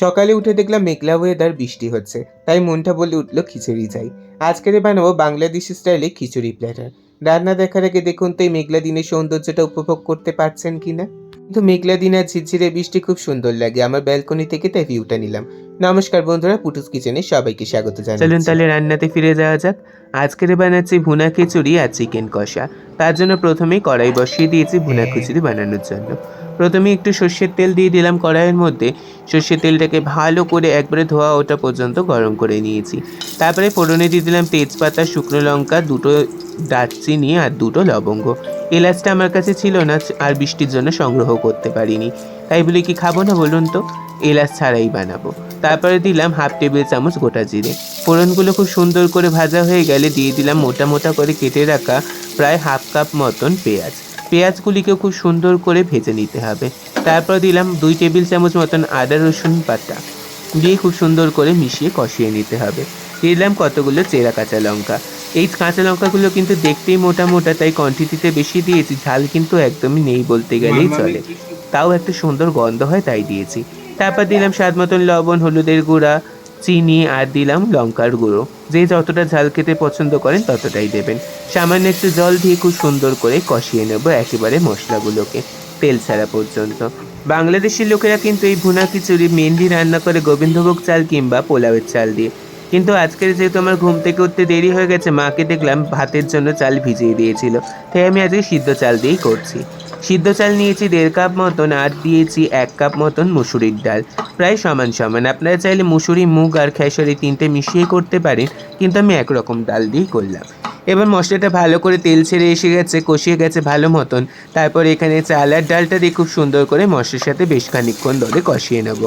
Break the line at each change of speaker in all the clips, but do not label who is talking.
সকালে উঠে দেখলাম মেঘলা ওয়েদার বৃষ্টি হচ্ছে তাই মনটা বলে উঠল খিচুড়ি চাই। আজকের বানাবো বাংলাদেশি স্টাইলে খিচুড়ি প্ল্যাটার রান্না দেখার আগে দেখুন তো এই মেঘলা দিনের সৌন্দর্যটা উপভোগ করতে পারছেন কিনা? কিন্তু মেঘলা দিন আর ঝিরঝিরে বৃষ্টি খুব সুন্দর লাগে আমার ব্যালকনি থেকে তাই ভিউটা নিলাম। নমস্কার বন্ধুরা পুটুস কিচেনে সবাইকে স্বাগত জানাই চলুন তাহলে রান্নাতে ফিরে যাওয়া যাক। আজকের বানাচ্ছি ভুনা খিচুড়ি আর চিকেন কষা। তার জন্য প্রথমেই কড়াই বসিয়ে দিয়েছি ভুনা খিচুড়ি বানানোর জন্য। প্রথমে একটু সর্ষের তেল দিয়ে দিলাম কড়াইয়ের মধ্যে। সর্ষের তেলটাকে ভালো করে একবারে ধোয়া ওঠা পর্যন্ত গরম করে নিয়েছি। তারপরে ফোড়নে দিয়ে দিলাম তেজপাতা, শুকনো লঙ্কা, দুটো দারচিনি আর দুটো লবঙ্গ। এলাচটা আমার কাছে ছিল না, আর বৃষ্টির জন্য সংগ্রহ করতে পারিনি। তাই বলে কি খাব না বলুন তো? এলাচ ছাড়াই বানাবো। তারপরে দিলাম হাফ টেবিল চামচ গোটা জিরে। ফোড়নগুলো খুব সুন্দর করে ভাজা হয়ে গেলে দিয়ে দিলাম মোটা মোটা করে কেটে রাখা প্রায় হাফ কাপ মতন পেঁয়াজ। পেঁয়াজগুলিকেও খুব সুন্দর করে ভেজে নিতে হবে। তারপর দিলাম দুই টেবিল চামচ মতন আদা রসুন পাতা দিয়ে খুব সুন্দর করে মিশিয়ে কষিয়ে নিতে হবে। দিলাম কতগুলো চেরা কাঁচা লঙ্কা। এই কাঁচা লঙ্কাগুলো কিন্তু দেখতেই মোটা মোটা তাই কোয়ান্টিটিতে বেশি দিয়েছি। ঝাল কিন্তু একদমই নেই বলতে গেলেই চলে। তাও একটা সুন্দর গন্ধ হয় তাই দিয়েছি। তারপর দিলাম স্বাদ মতন লবণ হলুদের গুঁড়া চিনি আর দিলাম লঙ্কার গুঁড়ো। যে যতটা ঝাল খেতে পছন্দ করেন ততটাই দেবেন। সামান্য একটু জল দিয়ে খুব সুন্দর করে কষিয়ে নেব একেবারে মশলাগুলোকে, তেল ছাড়া পর্যন্ত। বাংলাদেশের লোকেরা কিন্তু এই ভুনা খিচুড়ি মেনলি রান্না করে গোবিন্দভোগ চাল কিংবা পোলাওয়ের চাল দিয়ে। কিন্তু আজকের যেহেতু আমার ঘুম থেকে উঠতে দেরি হয়ে গেছে, মাকে দেখলাম ভাতের জন্য চাল ভিজিয়ে দিয়েছিল। তাই আমি আজকে সিদ্ধ চাল দিয়েই করছি। সিদ্ধ চাল নিয়েছি দেড় কাপ মতন, আর দিয়েছি এক কাপ মতন মুসুরির ডাল। প্রায় সমান সমান। আপনারা চাইলে মুসুরি, মুগ আর খেসারি তিনটে মিশিয়ে করতে পারেন, কিন্তু আমি একরকম ডাল দিয়েই করলাম। এবার মশলাটা ভালো করে তেল ছেড়ে এসে গেছে, কষিয়ে গেছে ভালো মতন। তারপর এখানে চাল আর ডালটা দিয়ে খুব সুন্দর করে মশলার সাথে বেশ খানিক্ষণ ধরে কষিয়ে নেব।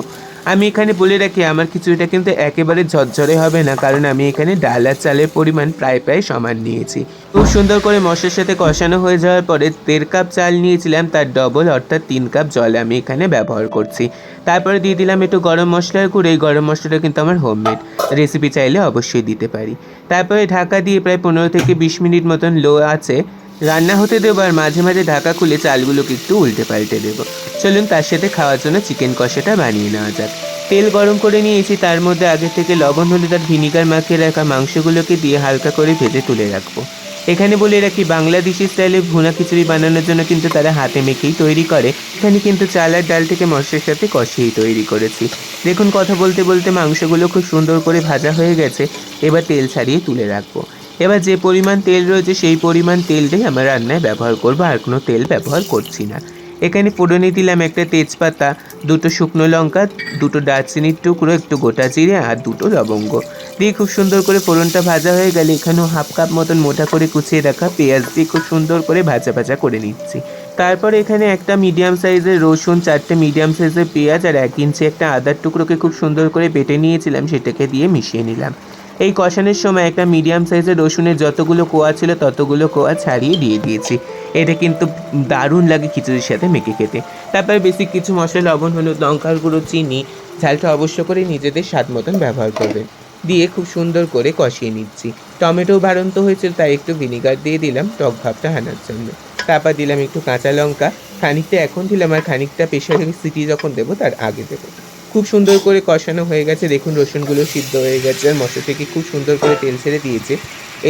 আমি এখানে বলে রাখি, আমার খিচুড়িটা কিন্তু একেবারে ঝরঝরে হবে না, কারণ আমি এখানে ডাল আর চালের পরিমাণ প্রায় প্রায় সমান নিয়েছি। খুব সুন্দর করে মশলার সাথে কষানো হয়ে যাওয়ার পরে দেড় কাপ চাল নিয়েছিলাম, তার ডবল অর্থাৎ তিন কাপ জল আমি এখানে ব্যবহার করছি। তারপরে দিয়ে দিলাম একটু গরম মশলার গুঁড়ো, এই গরম মশলাটা কিন্তু আমার হোমমেড রেসিপি চাইলে অবশ্যই দিতে পারি। তারপরে ঢাকা দিয়ে প্রায় পনেরো থেকে বিশ মিনিট মতন লো আছে রান্না হতে দেবো আর মাঝে মাঝে ঢাকা খুলে চালগুলোকে একটু উল্টে পাল্টে দেবো। চলুন তার সাথে খাওয়ার জন্য চিকেন কষাটা বানিয়ে নেওয়া যাক। তেল গরম করে নিয়েছি, তার মধ্যে আগে থেকে লবণ, হলুদ আর ভিনিগার মাখিয়ে রাখা মাংসগুলোকে দিয়ে হালকা করে ভেজে তুলে রাখব। এখানে বলে রাখি, বাংলাদেশি স্টাইলে ভুনা খিচুড়ি বানানোর জন্য কিন্তু তারা হাতে মেখেই তৈরি করে। এখানে কিন্তু চাল আর ডাল থেকে মশলার সাথে কষিয়েই তৈরি করেছি। দেখুন, কথা বলতে বলতে মাংসগুলো খুব সুন্দর করে ভাজা হয়ে গেছে। এবার তেল ছাড়িয়ে তুলে রাখব। এবার যে পরিমাণ তেল রয়েছে, সেই পরিমাণ তেলটাই আমরা রান্নায় ব্যবহার করব, আর কোনো তেল ব্যবহার করছি না। এখানে ফোড়নে দিলাম একটা তেজপাতা, দুটো শুকনো লঙ্কা, দুটো দারচিনির টুকরো, একটু গোটা জিরে আর দুটো লবঙ্গ। দিয়ে খুব সুন্দর করে ফোড়নটা ভাজা হয়ে গেলে এখানেও হাফ কাপ মতন মোটা করে কুচিয়ে রাখা পেঁয়াজ দিয়ে খুব সুন্দর করে ভাজা ভাজা করে নিচ্ছি। তারপর এখানে একটা মিডিয়াম সাইজের রসুন, চারটে মিডিয়াম সাইজের পেঁয়াজ আর এক ইঞ্চি একটা আদার টুকরোকে খুব সুন্দর করে বেটে নিয়েছিলাম, সেটাকে দিয়ে মিশিয়ে নিলাম। এই কষানোর সময় একটা মিডিয়াম সাইজের রসুনের যতগুলো কোয়া ছিল, ততগুলো কোয়া ছাড়িয়ে দিয়ে দিয়েছি। এটা কিন্তু দারুণ লাগে খিচুড়ির সাথে মেখে খেতে। তারপরে বেশি কিছু মশলা, লবণ, হলুদ, লঙ্কার গুঁড়ো, চিনি, ঝালটা অবশ্য করে নিজেদের স্বাদ মতন ব্যবহার করবেন। দিয়ে খুব সুন্দর করে কষিয়ে নিচ্ছি। টমেটো বাড়ন্ত হয়েছিল, তাই একটু ভিনিগার দিয়ে দিলাম, টক ভাবটা হানার জন্য। তারপর দিলাম একটু কাঁচা লঙ্কা। খানিকটা এখন দিলাম, আর খানিকটা প্রেশারে সিটি যখন দেবো, তার আগে দেবো। খুব সুন্দর করে কষানো হয়ে গেছে। দেখুন, রসুনগুলো সিদ্ধ হয়ে গেছে আর মশলা থেকে খুব সুন্দর করে তেল ছেড়ে দিয়েছে।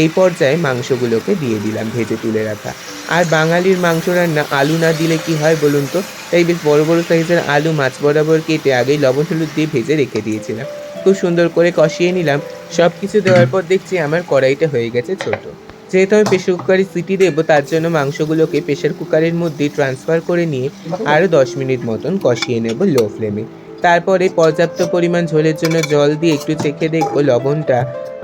এই পর্যায়ে মাংসগুলোকে দিয়ে দিলাম ভেজে তুলে রাখা। আর বাঙালির মাংস রান্না, আলু না দিলে কি হয় বলুন তো? তাই বেশ বড় বড় সাইজের আলু মাছ বরাবর কেটে আগেই লবণ হলুদ দিয়ে ভেজে রেখে দিয়েছিলাম। খুব সুন্দর করে কষিয়ে নিলাম। সব কিছু দেওয়ার পর দেখছি আমার কড়াইটা হয়ে গেছে ছোট। যেহেতু আমি প্রেশার কুকারে সিটি দেবো, তার জন্য মাংসগুলোকে প্রেশার কুকারের মধ্যে ট্রান্সফার করে নিয়ে আরও দশ মিনিট মতন কষিয়ে নেব লো ফ্লেমে। তারপরে পর্যাপ্ত পরিমাণ ঝোলের জন্য জল দিয়ে একটু চেখে দেখব লবণটা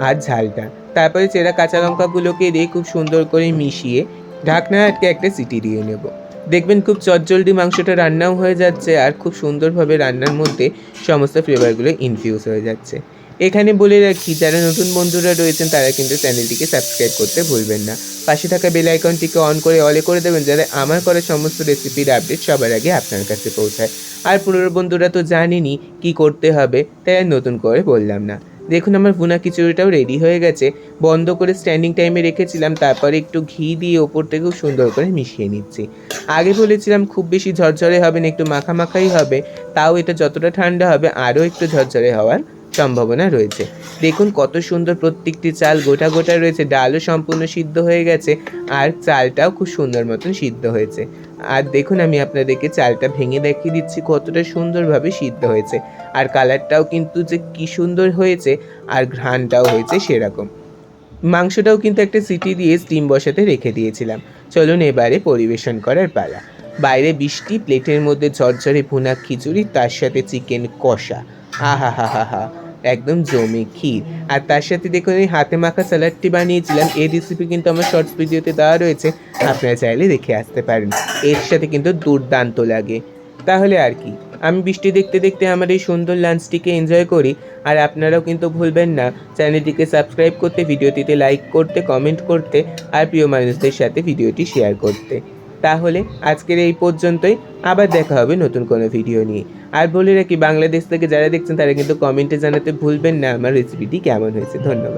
আর ঝালটা। তারপরে চেরা কাঁচা লঙ্কাগুলোকে দিয়ে খুব সুন্দর করে মিশিয়ে ঢাকনা আটকে একটা সিটি দিয়ে নেব। দেখবেন খুব চটজলদি মাংসটা রান্নাও হয়ে যাচ্ছে আর খুব সুন্দরভাবে রান্নার মধ্যে সমস্ত ফ্লেভারগুলো ইনফিউজ হয়ে যাচ্ছে। এখানে বলে রাখি, যারা নতুন বন্ধুরা রয়েছেন, তারা কিন্তু চ্যানেলটিকে সাবস্ক্রাইব করতে ভুলবেন না। পাশে থাকা বেল আইকনটিকে অন করে অলে করে দেবেন, যাতে আমার করা সমস্ত রেসিপির আপডেট সবার আগে আপনার কাছে পৌঁছায়। আর পুরনো বন্ধুরা তো জানেনই কি করতে হবে, তাই আর নতুন করে বললাম না। দেখুন আমার ভুনা খিচুড়িটাও রেডি হয়ে গেছে। বন্ধ করে স্ট্যান্ডিং টাইমে রেখেছিলাম, তারপরে একটু ঘি দিয়ে ওপর থেকেও সুন্দর করে মিশিয়ে নিচ্ছি। আগে বলেছিলাম খুব বেশি ঝরঝরে হবে না, একটু মাখা মাখাই হবে, তাও এটা যতটা ঠান্ডা হবে, আরও একটু ঝরঝরে হওয়ার সম্ভাবনা রয়েছে। দেখুন কত সুন্দর প্রত্যেকটি চাল গোটা গোটা রয়েছে, ডালও সম্পূর্ণ সিদ্ধ হয়ে গেছে আর চালটাও খুব সুন্দর মতন সিদ্ধ হয়েছে। আর দেখুন আমি আপনাদেরকে চালটা ভেঙে দেখিয়ে দিচ্ছি কতটা সুন্দরভাবে সিদ্ধ হয়েছে। আর কালারটাও কিন্তু যে কি সুন্দর হয়েছে আর ঘ্রাণটাও হয়েছে সেরকম। মাংসটাও কিন্তু একটা সিটি দিয়ে স্টিম বসাতে রেখে দিয়েছিলাম। চলুন এবারে পরিবেশন করার পালা। বাইরে বৃষ্টি, প্লেটের মধ্যে ঝরঝরে ভুনা খিচুড়ি, তার সাথে চিকেন কষা। আহা হা হা হা একদম জমে, ক্ষীর। আর তার সাথে দেখুন, এই হাতে মাখা স্যালাডটি বানিয়েছিলাম। এই রেসিপি কিন্তু আমার শর্টস ভিডিওতে দেওয়া রয়েছে। আপনারা চাইলে দেখে আসতে পারেন। এর সাথে কিন্তু দুর্দান্ত লাগে। তাহলে আর কি, আমি বৃষ্টি দেখতে দেখতে আমার এই সুন্দর লাঞ্চটিকে এনজয় করি। আর আপনারাও কিন্তু ভুলবেন না চ্যানেলটিকে সাবস্ক্রাইব করতে ভিডিওটিতে লাইক করতে কমেন্ট করতে, আর প্রিয় মানুষদের সাথে ভিডিওটি শেয়ার করতে। তাহলে আজকের এই পর্যন্তই। আবার দেখা হবে নতুন কোনো ভিডিও নিয়ে। আর বলে রাখি, বাংলাদেশ থেকে যারা দেখছেন তারা কিন্তু কমেন্টে জানাতে ভুলবেন না। আমার রেসিপিটি কেমন হয়েছে? ধন্যবাদ।